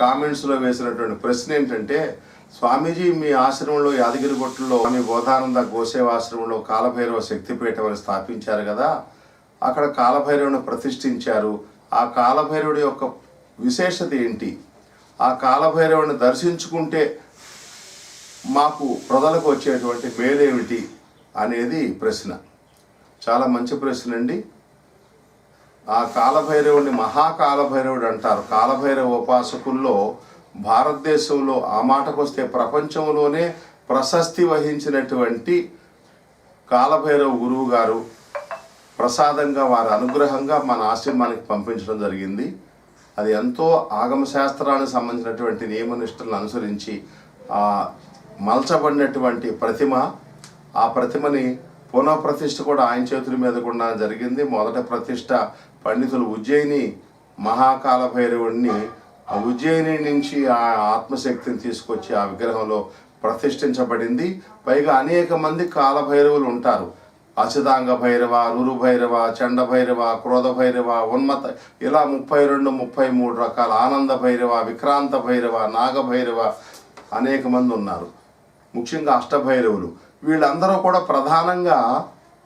కామెంట్స్లో వేసినటువంటి ప్రశ్న ఏంటంటే స్వామీజీ మీ ఆశ్రమంలో యాదగిరిగుట్టలో మీ బోధానంద గోసేవ ఆశ్రమంలో కాలభైరవ శక్తిపీఠం అని స్థాపించారు కదా అక్కడ కాలభైరవుని ప్రతిష్ఠించారు. ఆ కాలభైరవుడి యొక్క విశేషత ఏంటి? ఆ కాలభైరవుని దర్శించుకుంటే మాకు ప్రజలకు వచ్చేటువంటి మేలేమిటి అనేది ప్రశ్న. చాలా మంచి ప్రశ్న అండి. ఆ కాలభైరవుడిని మహాకాలభైరవుడు అంటారు. కాలభైరవ ఉపాసకుల్లో భారతదేశంలో ఆ మాటకొస్తే ప్రపంచంలోనే ప్రశస్తి వహించినటువంటి కాలభైరవ గురువు గారు ప్రసాదంగా వారి అనుగ్రహంగా మన ఆశ్రమానికి పంపించడం జరిగింది. అది ఎంతో ఆగమ శాస్త్రానికి సంబంధించినటువంటి నియమనిష్టలను అనుసరించి మలచబడినటువంటి ప్రతిమ ఆ ప్రతిమని పునఃప్రతిష్ఠ కూడా ఆయన చేతుల మీద కూడా జరిగింది. మొదట ప్రతిష్ట పండితులు ఉజ్జయిని మహాకాల భైరవుడిని ఆ ఉజ్జయిని నుంచి ఆ ఆత్మశక్తిని తీసుకొచ్చి ఆ విగ్రహంలో ప్రతిష్ఠించబడింది. పైగా అనేక మంది కాలభైరవులు ఉంటారు. అచదాంగ భైరవ రురు భైరవ చండ భైరవ క్రోధ భైరవ ఉన్మత ఇలా ముప్పై రెండు ముప్పై మూడు రకాల ఆనంద భైరవ విక్రాంత భైరవ నాగ భైరవ అనేక మంది ఉన్నారు. ముఖ్యంగా అష్టభైరవులు. వీళ్ళందరూ కూడా ప్రధానంగా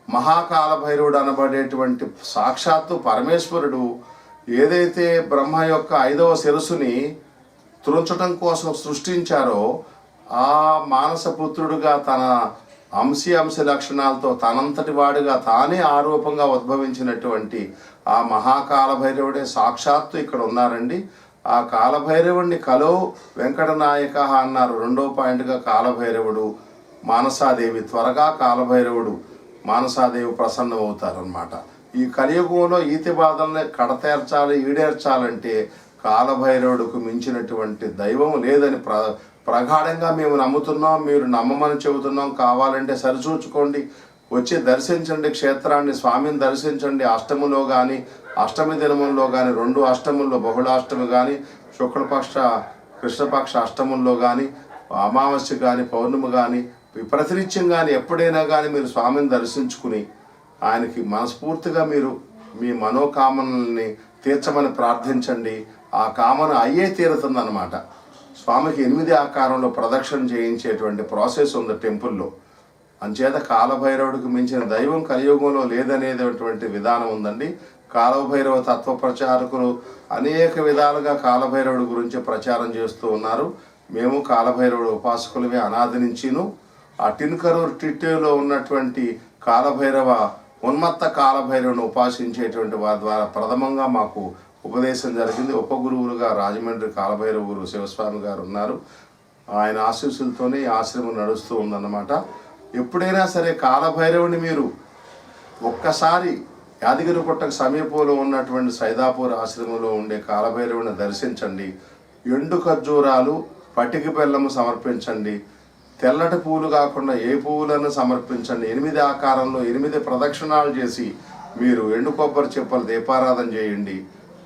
మహాకాల భైరవుడు అనబడేటువంటి సాక్షాత్తు పరమేశ్వరుడు ఏదైతే బ్రహ్మ యొక్క ఐదవ శిరస్సుని త్రుంచటం కోసం సృష్టించారో ఆ మానసపుత్రుడుగా తన అంశీ అంశ లక్షణాలతో తనంతటి వాడుగా తానే ఆరూపంగా ఉద్భవించినటువంటి ఆ మహాకాల భైరవుడే సాక్షాత్తు ఇక్కడ ఉన్నారండి. ఆ కాలభైరవుడిని కలో వెంకటనాయక అన్నారు. రెండో పాయింట్గా కాలభైరవుడు మానసాదేవి త్వరగా కాలభైరవుడు మానసాదేవి ప్రసన్నమవుతారనమాట ఈ కలియుగంలో ఈతి బాధల్ని కడతేర్చాలి ఈడేర్చాలంటే కాలభైరవుడికి మించినటువంటి దైవం లేదని ప్ర ప్రగాఢంగా మేము నమ్ముతున్నాం మీరు నమ్మమని చెబుతున్నాం. కావాలంటే సరిచూచుకోండి వచ్చి దర్శించండి క్షేత్రాన్ని స్వామిని దర్శించండి. అష్టములో కానీ అష్టమి దినముల్లో కానీ రెండు అష్టముల్లో బహుళాష్టమి కానీ శుక్లపక్ష కృష్ణపక్ష అష్టముల్లో కానీ అమావాస్య కానీ పౌర్ణమి కానీ ప్రతినిత్యం కానీ ఎప్పుడైనా కానీ మీరు స్వామిని దర్శించుకుని ఆయనకి మనస్ఫూర్తిగా మీరు మీ మనోకామనల్ని తీర్చమని ప్రార్థించండి. ఆ కామన అయ్యే తీరుతుందన్నమాట. స్వామికి ఎనిమిది ఆకారంలో ప్రదక్షిణ చేయించేటువంటి ప్రాసెస్ ఉంది టెంపుల్లో. అంచేత కాలభైరవుడికి మించిన దైవం కలియుగంలో లేదనేటువంటి విధానం ఉందండి. కాలభైరవ తత్వ ప్రచారకులు అనేక విధాలుగా కాలభైరవుడి గురించి ప్రచారం చేస్తూ ఉన్నారు. మేము కాలభైరవుడు ఉపాసకులమే అనాది నుంచిను ఆ టిన్కరూర్ టిట్టేలో ఉన్నటువంటి కాలభైరవ ఉన్మత్త కాలభైరవుని ఉపాసించేటువంటి వారి ద్వారా ప్రథమంగా మాకు ఉపదేశం జరిగింది. ఉపగురువులుగా రాజమండ్రి కాలభైరవ గురువు శివస్వామి గారు ఉన్నారు. ఆయన ఆశీస్సులతోనే ఈ ఆశ్రమం నడుస్తూ ఉందన్నమాట. ఎప్పుడైనా సరే కాలభైరవుని మీరు ఒక్కసారి యాదగిరిగుట్టకు సమీపంలో ఉన్నటువంటి సైదాపూర్ ఆశ్రమంలో ఉండే కాలభైరవుని దర్శించండి. ఎండు ఖర్జూరాలు పటికి బెల్లము సమర్పించండి. తెల్లటి పువ్వులు కాకుండా ఏ పువ్వులను సమర్పించండి? ఎనిమిది ఆకారంలో ఎనిమిది ప్రదక్షిణాలు చేసి మీరు ఎండు కొబ్బరి చెప్పలు దీపారాధన చేయండి.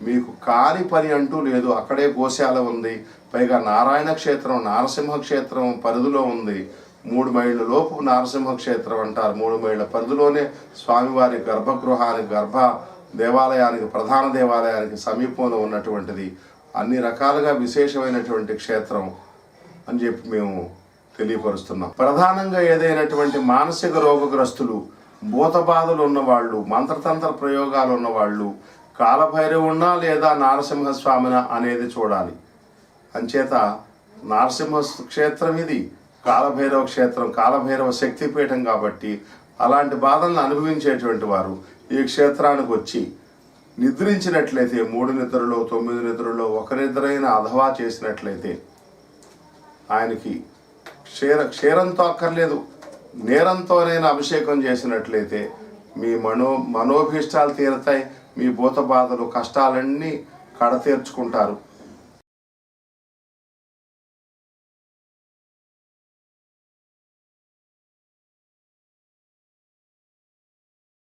మీకు కాని పని అంటూ లేదు. అక్కడే గోశాల ఉంది. పైగా నారాయణ క్షేత్రం నారసింహ క్షేత్రం పరిధిలో ఉంది. మూడు మైళ్ళ లోపు నారసింహ క్షేత్రం అంటారు. మూడు మైళ్ళ పరిధిలోనే స్వామివారి గర్భగృహానికి గర్భ దేవాలయానికి ప్రధాన దేవాలయానికి సమీపంలో ఉన్నటువంటిది. అన్ని రకాలుగా విశేషమైనటువంటి క్షేత్రం అని చెప్పి మేము తెలియపరుస్తున్నాం. ప్రధానంగా ఏదైనటువంటి మానసిక రోగగ్రస్తులు భూత బాధలు ఉన్నవాళ్ళు మంత్రతంత్ర ప్రయోగాలు ఉన్నవాళ్ళు కాలభైరవున్నా లేదా నారసింహస్వామిన అనేది చూడాలి. అంచేత నారసింహ క్షేత్రం ఇది కాలభైరవ క్షేత్రం కాలభైరవ శక్తిపీఠం కాబట్టి అలాంటి బాధలను అనుభవించేటువంటి వారు ఈ క్షేత్రానికి వచ్చి నిద్రించినట్లయితే మూడు నిద్రలో తొమ్మిది నిద్రలో ఒక నిద్రైన అధవా చేసినట్లయితే ఆయనకి క్షీర క్షీరంతో అక్కర్లేదు. నేరంతోనైనా అభిషేకం చేసినట్లయితే మీ మనో మనోభీష్టాలు తీరతాయి మీ భూత బాధలు కష్టాలన్నీ కడతీర్చుకుంటారు.